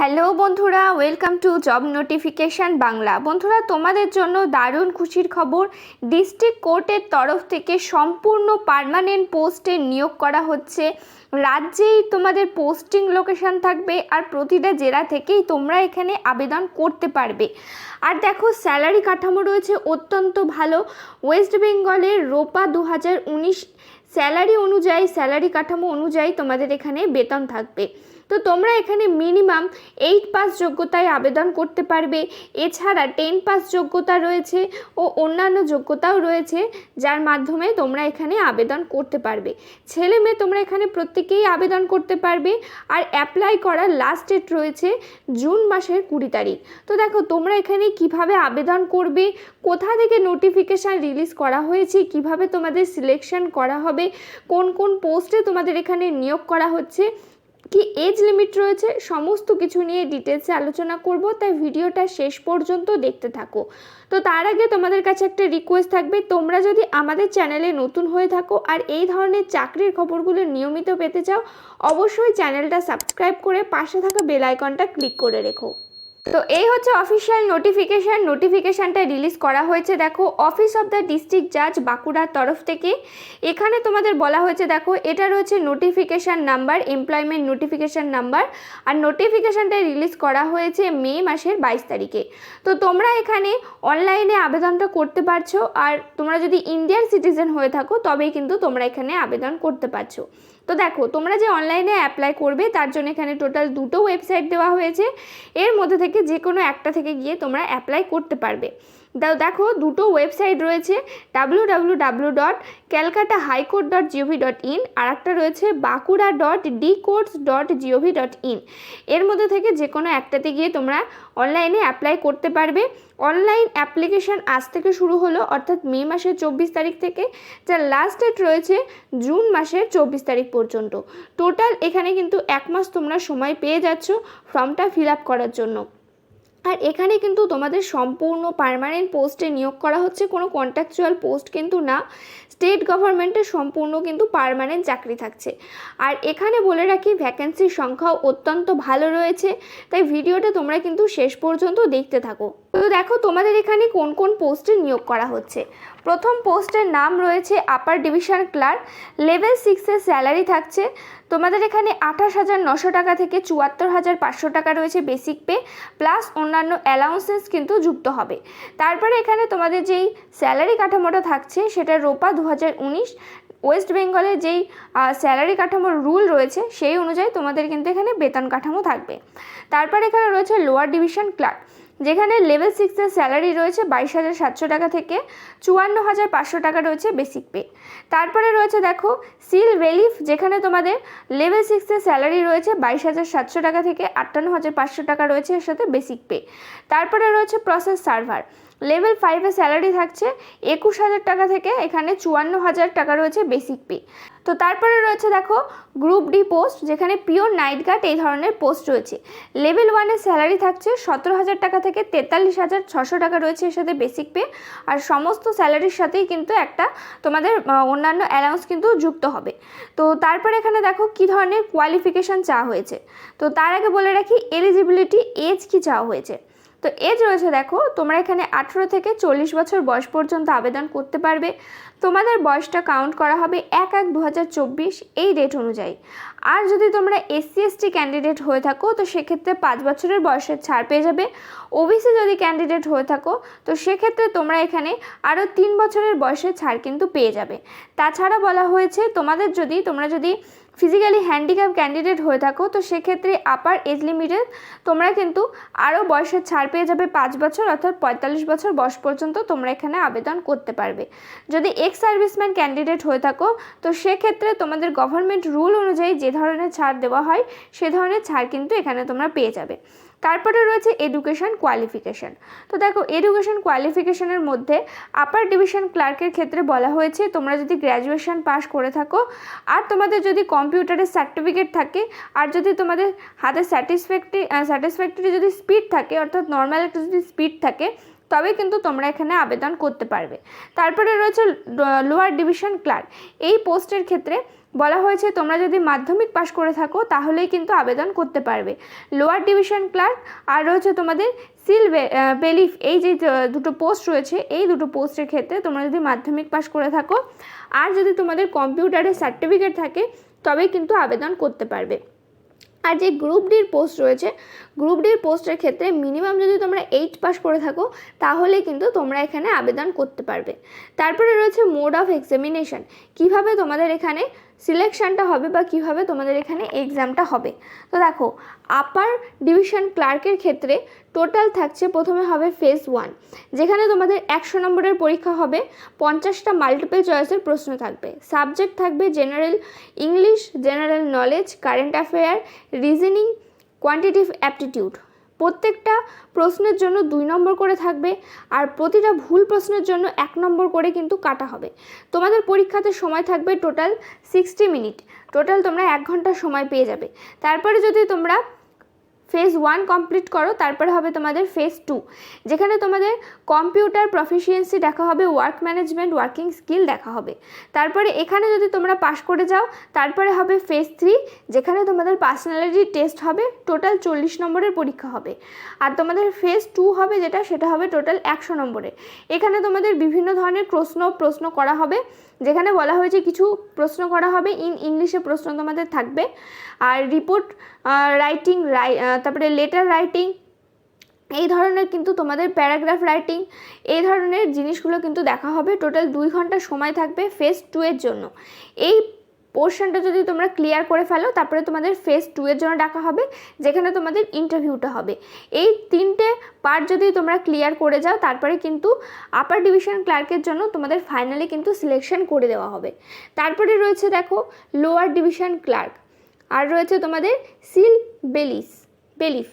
Hello বন্ধুরা welcome to job notification Bangla. বন্ধুরা, তোমাদের জন্য দারুণ খুশির খবর ডিস্ট্রিক্ট কোর্টের তরফ থেকে সম্পূর্ণ পার্মানেন্ট পোস্টে নিয়োগ করা হচ্ছে। রাজ্যেই তোমাদের পোস্টিং লোকেশন থাকবে আর প্রতিটা জেলা থেকেই তোমরা এখানে আবেদন করতে পারবে। আর দেখো স্যালারি কাঠামো রয়েছে অত্যন্ত ভালো। ওয়েস্ট বেঙ্গলের রোপা দু হাজার উনিশ স্যালারি অনুযায়ী স্যালারি কাঠামো অনুযায়ী তোমাদের এখানে বেতন থাকবে। তো তোমরা এখানে মিনিমাম এইট পাস যোগ্যতায় আবেদন করতে পারবে। এছাড়া টেন পাস যোগ্যতা রয়েছে ও অন্যান্য যোগ্যতাও রয়েছে, যার মাধ্যমে তোমরা এখানে আবেদন করতে পারবে। ছেলে মেয়ে তোমরা এখানে প্রত্যেকেই আবেদন করতে পারবে। আর অ্যাপ্লাই করার লাস্ট ডেট রয়েছে জুন মাসের কুড়ি তারিখ। তো দেখো, তোমরা এখানে কীভাবে আবেদন করবে, কোথা থেকে নোটিফিকেশান রিলিজ করা হয়েছে, কীভাবে তোমাদের সিলেকশন করা হবে, কোন কোন পোস্টে তোমাদের এখানে নিয়োগ করা হচ্ছে কি এজ লিমিট রয়েছে সমস্ত কিছু নিয়ে ডিটেলসে আলোচনা করব, তাই ভিডিওটা শেষ পর্যন্ত দেখতে থাকো। তো তার আগে তোমাদের কাছে একটা রিকোয়েস্ট থাকবে, তোমরা যদি আমাদের চ্যানেলে নতুন হয়ে থাকো আর এই ধরনের চাকরির খবরগুলো নিয়মিত পেতে চাও, অবশ্যই চ্যানেলটা সাবস্ক্রাইব করে পাশে থাকা বেল আইকনটা ক্লিক করে রেখো। তো এই হচ্ছে অফিসিয়াল নোটিফিকেশান নোটিফিকেশানটা রিলিজ করা হয়েছে, দেখো অফিস অফ দ্য ডিস্ট্রিক্ট জাজ বাঁকুড়ার তরফ থেকে। এখানে তোমাদের বলা হয়েছে, দেখো, এটা রয়েছে notification number employment notification number আর নোটিফিকেশানটা রিলিজ করা হয়েছে মে মাসের বাইশ তারিখে। তো তোমরা এখানে অনলাইনে আবেদনটা করতে পারছ। আর তোমরা যদি ইন্ডিয়ান সিটিজেন হয়ে থাকো, তবেই কিন্তু তোমরা এখানে আবেদন করতে পারছ। তো দেখো, তোমরা যে অনলাইনে অ্যাপ্লাই করবে, তার জন্য এখানে টোটাল দুটো ওয়েবসাইট দেওয়া হয়েছে। এর মধ্যে থেকে যে কোনো একটা থেকে গিয়ে তোমরা অ্যাপ্লাই করতে পারবে। দেখো দুটো ওয়েবসাইট রয়েছে W W W dot Calcutta high court dot GOV dot in আর একটা রয়েছে Bankura dot D courts dot GOV dot in এর মধ্যে থেকে যে কোনো একটাতে গিয়ে তোমরা অনলাইনে অ্যাপ্লাই করতে পারবে। অনলাইন অ্যাপ্লিকেশান আজ থেকে শুরু হলো, অর্থাৎ মে মাসের চব্বিশ তারিখ থেকে, যার লাস্ট ডেট রয়েছে জুন মাসের চব্বিশ তারিখ পর্যন্ত। টোটাল এখানে কিন্তু এক মাস তোমরা সময় পেয়ে যাচ্ছ ফর্মটা ফিল আপ করার জন্য। আর এখানে কিন্তু তোমাদের সম্পূর্ণ পার্মানেন্ট পোস্টে নিয়োগ করা হচ্ছে, কোনো কন্ট্রাকচুয়াল পোস্ট কিন্তু না। স্টেট গভর্নমেন্টের সম্পূর্ণ কিন্তু পার্মানেন্ট চাকরি থাকছে। আর এখানে বলে রাখি ভ্যাকেন্সির সংখ্যাও অত্যন্ত ভালো রয়েছে, তাই ভিডিওটা তোমরা কিন্তু শেষ পর্যন্ত দেখতে থাকো। তো দেখো, তোমাদের এখানে কোন কোন পোস্টে নিয়োগ করা হচ্ছে। প্রথম পোস্টের নাম রয়েছে আপার ডিভিশন ক্লার্ক লেভেল সিক্সের স্যালারি থাকছে তোমাদের এখানে আঠাশ হাজার নশো টাকা থেকে চুয়াত্তর হাজার পাঁচশো টাকা রয়েছে বেসিক পে প্লাস অন্যান্য অ্যালাউন্সেস কিন্তু যুক্ত হবে। তারপরে এখানে তোমাদের যেই স্যালারি কাঠামোটা থাকছে, সেটা রোপা দু হাজার উনিশ ওয়েস্ট বেঙ্গলের যেই স্যালারি কাঠামোর রুল রয়েছে, সেই অনুযায়ী তোমাদের কিন্তু এখানে বেতন কাঠামো থাকবে। তারপর এখানে রয়েছে লোয়ার ডিভিশন ক্লার্ক যেখানে লেভেল সিক্সের স্যালারি রয়েছে বাইশ হাজার সাতশো টাকা থেকে চুয়ান্ন হাজার পাঁচশো টাকা রয়েছে বেসিক পে তারপরে রয়েছে দেখো সিল রিলিফ যেখানে তোমাদের লেভেল সিক্সের স্যালারি রয়েছে বাইশ হাজার সাতশো টাকা থেকে আটান্ন হাজার পাঁচশো টাকা রয়েছে এর সাথে বেসিক পে তারপরে রয়েছে প্রসেস সার্ভার লেভেল ফাইভে স্যালারি থাকছে একুশ হাজার টাকা থেকে এখানে চুয়ান্ন হাজার টাকা রয়েছে বেসিক পে তো তারপরে রয়েছে দেখো গ্রুপ ডি পোস্ট যেখানে পিওর নাইট গার্ড এই ধরনের পোস্ট রয়েছে। লেভেল ওয়ানের স্যালারি থাকছে সতেরো হাজার টাকা থেকে তেতাল্লিশ হাজার ছশো টাকা রয়েছে এর সাথে বেসিক পে আর সমস্ত স্যালারির সাথেই কিন্তু একটা তোমাদের অন্যান্য অ্যালাউন্স কিন্তু যুক্ত হবে। তো তারপরে এখানে দেখো কি ধরনের কোয়ালিফিকেশান চাওয়া হয়েছে। তো তার আগে বলে রাখি এলিজিবিলিটি এজ কি চাওয়া হয়েছে। তো এজ রয়েছে, দেখো, তোমরা এখানে আঠেরো থেকে চল্লিশ বছর বয়স পর্যন্ত আবেদন করতে পারবে। তোমাদের বয়সটা কাউন্ট করা হবে এক এক দু এই ডেট অনুযায়ী। আর যদি তোমরা এসসি এসটি ক্যান্ডিডেট হয়ে থাকো, তো সেক্ষেত্রে পাঁচ বছরের বয়সের ছাড় পেয়ে যাবে। ওবিসি যদি ক্যান্ডিডেট হয়ে থাকো, তো সেক্ষেত্রে তোমরা এখানে আরও তিন বছরের বয়সের ছাড় কিন্তু পেয়ে যাবে। তাছাড়া বলা হয়েছে, তোমাদের যদি, তোমরা যদি ফিজিক্যালি হ্যান্ডিক্যাপ ক্যান্ডিডেট হয়ে থাকো, তো সেক্ষেত্রে আপার এজ লিমিটে তোমরা কিন্তু আরও বয়সের ছাড় পেয়ে যাবে পাঁচ বছর অর্থাৎ পঁয়তাল্লিশ বছর বয়স পর্যন্ত তোমরা এখানে আবেদন করতে পারবে। যদি এক্স সার্ভিসম্যান ক্যান্ডিডেট হয়ে থাকো, তো সেক্ষেত্রে তোমাদের গভর্নমেন্ট রুল অনুযায়ী যে ধরনের ছাড় দেওয়া হয়, সে ধরনের ছাড় কিন্তু এখানে তোমরা পেয়ে যাবে। তারপরে রয়েছে এডুকেশন কোয়ালিফিকেশান তো দেখো এডুকেশন কোয়ালিফিকেশানের মধ্যে আপার ডিভিশন ক্লার্কের ক্ষেত্রে বলা হয়েছে, তোমরা যদি গ্র্যাজুয়েশন পাস করে থাকো আর তোমাদের যদি কম্পিউটারের সার্টিফিকেট থাকে আর যদি তোমাদের হাতে স্যাটিসফ্যাক্টরি স্যাটিসফ্যাক্টরি যদি স্পিড থাকে, অর্থাৎ নর্মাল একটা যদি স্পিড থাকে তবে কিন্তু তোমরা এখানে আবেদন করতে পারবে। তারপরে রয়েছে লোয়ার ডিভিশন ক্লার্ক এই পোস্টের ক্ষেত্রে বলা হয়েছে, তোমরা যদি মাধ্যমিক পাশ করে থাকো, তাহলেই কিন্তু আবেদন করতে পারবে। লোয়ার ডিভিশন ক্লার্ক, আর রয়েছে তোমাদের সিল বেলিফ, এই যে দুটো পোস্ট রয়েছে, এই দুটো পোস্টের ক্ষেত্রে তোমরা যদি মাধ্যমিক পাশ করে থাকো, আর যদি তোমাদের কম্পিউটারের সার্টিফিকেট থাকে, তবেই কিন্তু আবেদন করতে পারবে। আর যে গ্রুপ ডির পোস্ট রয়েছে, গ্রুপ ডির পোস্টের ক্ষেত্রে মিনিমাম যদি তোমরা এইট পাস করে থাকো, তাহলে কিন্তু তোমরা এখানে আবেদন করতে পারবে। তারপরে রয়েছে মোড অফ এক্সামিনেশন। কীভাবে তোমাদের এখানে সিলেকশানটা হবে বা কীভাবে তোমাদের এখানে এক্সামটা হবে। তো দেখো আপার ডিভিশন ক্লার্কের ক্ষেত্রে টোটাল থাকছে প্রথমে হবে ফেজ ওয়ান যেখানে তোমাদের একশো নম্বরের পরীক্ষা হবে, পঞ্চাশটা মাল্টিপল চয়েসের প্রশ্ন থাকবে। সাবজেক্ট থাকবে general English general knowledge current affair reasoning quantitative aptitude প্রত্যেকটা প্রশ্নের জন্য দুই নম্বর করে থাকবে আর প্রতিটা ভুল প্রশ্নের জন্য এক নম্বর করে কিন্তু কাটা হবে। তোমাদের পরীক্ষাতে সময় থাকবে টোটাল সিক্সটি মিনিট টোটাল তোমরা এক ঘণ্টা সময় পেয়ে যাবে। তারপরে যদি তোমরা ফেজ ওয়ান কমপ্লিট করো, তারপরে হবে তোমাদের ফেজ টু যেখানে তোমাদের কম্পিউটার প্রফিসিয়েন্সি দেখা হবে ওয়ার্ক ম্যানেজমেন্ট ওয়ার্কিং স্কিল দেখা হবে। তারপরে এখানে যদি তোমরা পাশ করে যাও, তারপরে হবে ফেজ থ্রি যেখানে তোমাদের পার্সোনালিটি টেস্ট হবে টোটাল চল্লিশ নম্বরের পরীক্ষা হবে। আর তোমাদের ফেজ টু হবে যেটা, সেটা হবে টোটাল একশো নম্বরের এখানে তোমাদের বিভিন্ন ধরনের প্রশ্ন প্রশ্ন করা হবে, যেখানে বলা হয়েছে কিছু প্রশ্ন করা হবে ইন ইংলিশে প্রশ্ন তোমাদের থাকবে। আর রিপোর্ট রাইটিং রাই তারপরে লেটার রাইটিং এই ধরনের কিন্তু তোমাদের প্যারাগ্রাফ রাইটিং এই ধরনের জিনিসগুলো কিন্তু দেখা হবে। টোটাল দুই ঘণ্টা সময় থাকবে ফেজ টু এর জন্য। এই পোর্শনটা যদি তোমরা ক্লিয়ার করে ফেলো, তারপরে তোমাদের ফেজ টু এর জন্য ডাকা হবে, যেখানে তোমাদের ইন্টারভিউটা হবে। এই তিনটে পার্ট যদি তোমরা ক্লিয়ার করে যাও, তারপরে কিন্তু আপার ডিভিশন ক্লার্কের জন্য তোমাদের ফাইনালি কিন্তু সিলেকশন করে দেওয়া হবে। তারপরে রয়েছে দেখো লোয়ার ডিভিশন ক্লার্ক আর রয়েছে তোমাদের সিল বেলিস বেলিফ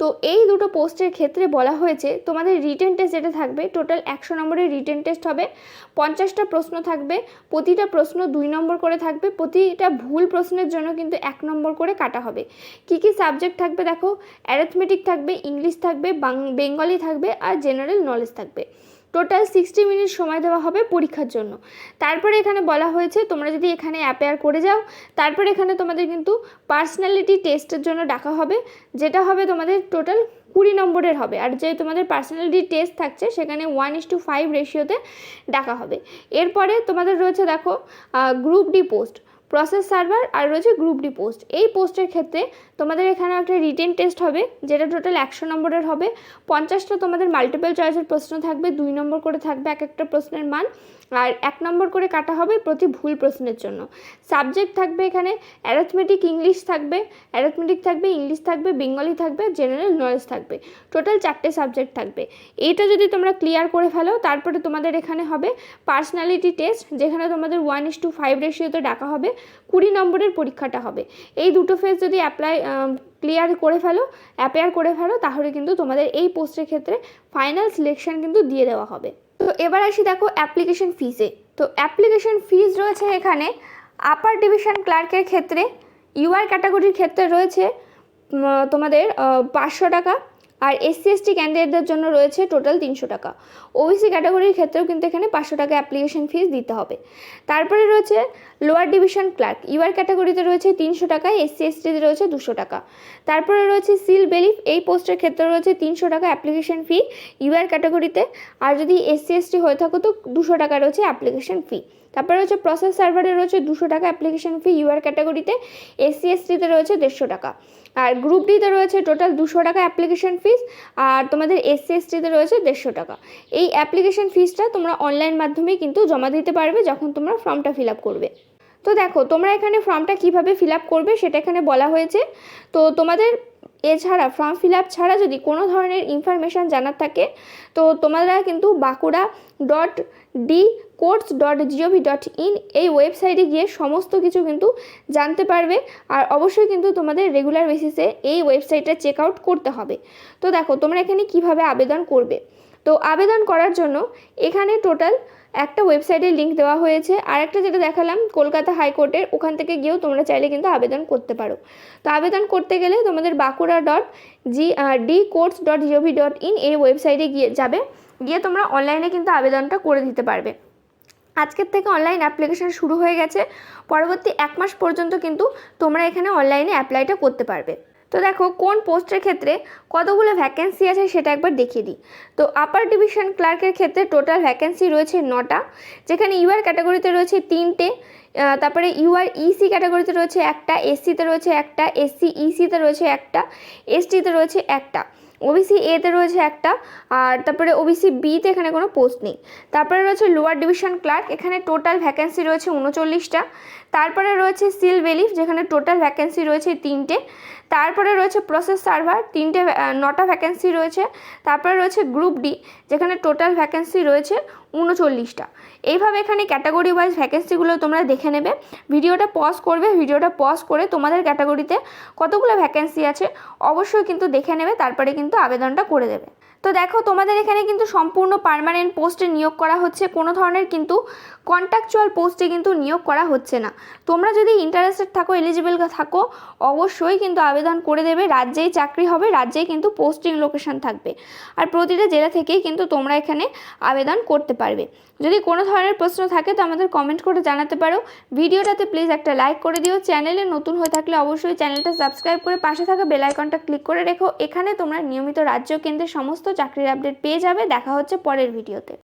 তো এই দুটো পোস্টের ক্ষেত্রে বলা হয়েছে, তোমাদের রিটেন টেস্ট যেটা থাকবে টোটাল একশো নম্বরের রিটেন টেস্ট হবে, পঞ্চাশটা প্রশ্ন থাকবে, প্রতিটা প্রশ্ন দুই নম্বর করে থাকবে, প্রতিটা ভুল প্রশ্নের জন্য কিন্তু এক নম্বর করে কাটা হবে। কি কি সাবজেক্ট থাকবে দেখো অ্যারেথমেটিক থাকবে ইংলিশ থাকবে বেঙ্গলি থাকবে, আর জেনারেল নলেজ থাকবে। টোটাল সিক্সটি মিনিট সময় দেওয়া হবে পরীক্ষার জন্য। তারপরে এখানে বলা হয়েছে, তোমরা যদি এখানে অ্যাপেয়ার করে যাও, তারপরে এখানে তোমাদের কিন্তু পার্সোনালিটি টেস্টের জন্য ডাকা হবে, যেটা হবে তোমাদের টোটাল কুড়ি নম্বরের হবে। আর যে তোমাদের পার্সোনালিটি টেস্ট থাকছে, সেখানে ওয়ান ইস টু ফাইভ রেশিওতে ডাকা হবে। এরপরে তোমাদের রয়েছে দেখো group D post process server আর রয়েছে গ্রুপ ডি পোস্ট এই পোস্টের ক্ষেত্রে তোমাদের এখানে একটা রিটেন টেস্ট হবে, যেটা টোটাল একশো নম্বরের হবে। পঞ্চাশটা তোমাদের মাল্টিপল চয়েসের প্রশ্ন থাকবে, দুই নম্বর করে থাকবে এক একটা প্রশ্নের মান, আর এক নম্বর করে কাটা হবে প্রতি ভুল প্রশ্নের জন্য। সাবজেক্ট থাকবে এখানে অ্যারথমেটিক ইংলিশ থাকবে অ্যারথমেটিক থাকবে ইংলিশ থাকবে বেঙ্গলি থাকবে জেনারেল নলেজ থাকবে। টোটাল চারটে সাবজেক্ট থাকবে। এইটা যদি তোমরা ক্লিয়ার করে ফেলো, তারপরে তোমাদের এখানে হবে পার্সোনালিটি টেস্ট যেখানে তোমাদের ওয়ান ইস টু ফাইভ রেশিওতে ডাকা হবে। কুড়ি নম্বরের পরীক্ষাটা হবে। এই দুটো ফেজ যদি অ্যাপ্লাই ক্লিয়ার করে ফেলো অ্যাপেয়ার করে ফেলো, তাহলে কিন্তু তোমাদের এই পোস্টের ক্ষেত্রে ফাইনাল সিলেকশন কিন্তু দিয়ে দেওয়া হবে। তো এবার আসি দেখো অ্যাপ্লিকেশন ফিসে তো অ্যাপ্লিকেশন ফিস রয়েছে এখানে আপার ডিভিশন ক্লার্কের ক্ষেত্রে ইউআর ক্যাটাগরির ক্ষেত্রে রয়েছে তোমাদের পাঁচশো টাকা, আর এসসি এসটি ক্যান্ডিডেটদের জন্য রয়েছে টোটাল তিনশো টাকা। ওবিসি ক্যাটাগরির ক্ষেত্রেও কিন্তু এখানে পাঁচশো টাকা অ্যাপ্লিকেশন ফিস দিতে হবে। তারপরে রয়েছে লোয়ার ডিভিশন ক্লার্ক ইউআর ক্যাটাগরিতে রয়েছে তিনশো টাকা এসসি এসটিতে রয়েছে দুশো টাকা। তারপরে রয়েছে সিল বেলিফ এই পোস্টের ক্ষেত্রে রয়েছে তিনশো টাকা অ্যাপ্লিকেশন ফি ইউআর ক্যাটাগরিতে। আর যদি এসসি এসটি হয়ে থাকো তো দুশো টাকা রয়েছে অ্যাপ্লিকেশন ফি তারপরে রয়েছে প্রসেস সার্ভারে রয়েছে দুশো টাকা অ্যাপ্লিকেশন ফি ইউআর ক্যাটাগরিতে। এসসি এসটিতে রয়েছে দেড়শো টাকা। আর গ্রুপ ডিতে রয়েছে টোটাল দুশো টাকা অ্যাপ্লিকেশন ফিস আর তোমাদের এসসি এসটিতে রয়েছে দেড়শো টাকা। এই অ্যাপ্লিকেশন ফিসটা তোমরা অনলাইন মাধ্যমেই কিন্তু জমা দিতে পারবে যখন তোমরা ফর্মটা ফিল আপ করবে। তো দেখো, তোমরা এখানে ফর্মটা কীভাবে ফিল আপ করবে সেটা এখানে বলা হয়েছে। তো তোমাদের এছাড়া ফর্ম ফিল আপ ছাড়া যদি কোনো ধরনের ইনফরমেশান জানার থাকে, তো তোমরা কিন্তু Bankura dot D courts dot GOV dot in এই ওয়েবসাইটে গিয়ে সমস্ত কিছু কিন্তু জানতে পারবে। আর অবশ্যই কিন্তু তোমাদের রেগুলার বেসিসে এই ওয়েবসাইটটা চেক আউট করতে হবে। তো দেখো, তোমরা এখানে কীভাবে আবেদন করবে? তো আবেদন করার জন্য এখানে টোটাল একটা ওয়েবসাইটের লিঙ্ক দেওয়া হয়েছে। আর একটা যেটা দেখালাম, কলকাতা হাইকোর্টের, ওখান থেকে গিয়েও তোমরা চাইলে কিন্তু আবেদন করতে পারো। তো আবেদন করতে গেলে তোমাদের Bankura dot G D courts dot GOV dot in এই ওয়েবসাইটে গিয়ে যাবে। গিয়ে তোমরা অনলাইনে কিন্তু আবেদনটা করে দিতে পারবে। আজকের থেকে অনলাইন অ্যাপ্লিকেশন শুরু হয়ে গেছে। পরবর্তী এক মাস পর্যন্ত কিন্তু তোমরা এখানে অনলাইনে অ্যাপ্লাইটা করতে পারবে। তো দেখো, কোন পোস্টের ক্ষেত্রে কতগুলো ভ্যাকেন্সি আছে সেটা একবার দেখিয়ে দিই। তো আপার ডিভিশন ক্লার্কের ক্ষেত্রে টোটাল ভ্যাকেন্সি রয়েছে নটা, যেখানে ইউআর ক্যাটাগরিতে রয়েছে তিনটে তারপরে ইউআর ইসি ক্যাটাগরিতে রয়েছে একটা এসসিতে রয়েছে একটা এসসি ইসিতে রয়েছে একটা এসটিতে রয়েছে একটা। ওবিসি এতে রয়েছে একটা, আর তারপরে ওবিসি বিতে এখানে কোনো পোস্ট নেই। তারপরে রয়েছে লোয়ার ডিভিশন ক্লার্ক এখানে টোটাল ভ্যাকেন্সি রয়েছে উনচল্লিশটা। তারপরে রয়েছে সিল বেলিফ যেখানে টোটাল ভ্যাকেন্সি রয়েছে তিনটে। তারপরে রয়েছে প্রসেস সার্ভার তিনটে নটা ভ্যাকেন্সি রয়েছে। তারপরে রয়েছে গ্রুপ ডি যেখানে টোটাল ভ্যাকেন্সি রয়েছে উনচল্লিশটা। এইভাবে এখানে ক্যাটাগরি ওয়াইজ ভ্যাকেন্সিগুলো তোমরা দেখে নেবে। ভিডিওটা পজ করবে, ভিডিওটা পজ করে তোমাদের ক্যাটাগরিতে কতগুলো ভ্যাকেন্সি আছে, অবশ্যই কিন্তু দেখে নেবে, তারপরে কিন্তু আবেদনটা করে দেবে। তো দেখো, তোমাদের এখানে কিন্তু সম্পূর্ণ পার্মানেন্ট পোস্টে নিয়োগ করা হচ্ছে। কোনো ধরনের কিন্তু কন্ট্রাকচুয়াল পোস্টে কিন্তু নিয়োগ করা হচ্ছে না। তোমরা যদি ইন্টারেস্টেড থাকো এলিজিবল থাকো, অবশ্যই কিন্তু আবেদন করে দেবে। রাজ্যেই চাকরি হবে, রাজ্যেই কিন্তু পোস্টিং লোকেশন থাকবে। আর প্রতিটা জেলা থেকেই কিন্তু তোমরা এখানে আবেদন করতে পারবে। যদি কোনো ধরনের প্রশ্ন থাকে, তো আমাদের কমেন্ট করে জানাতে পারো। ভিডিওটাতে প্লিজ একটা লাইক করে দিও। চ্যানেলে নতুন হয়ে থাকলে অবশ্যই চ্যানেলটা সাবস্ক্রাইব করে পাশে থাকা বেল আইকনটা ক্লিক করে রেখো। এখানে তোমরা নিয়মিত রাজ্য কেন্দ্রের সমস্ত চাকরির আপডেট পেয়ে যাবে। দেখা হচ্ছে পরের ভিডিওতে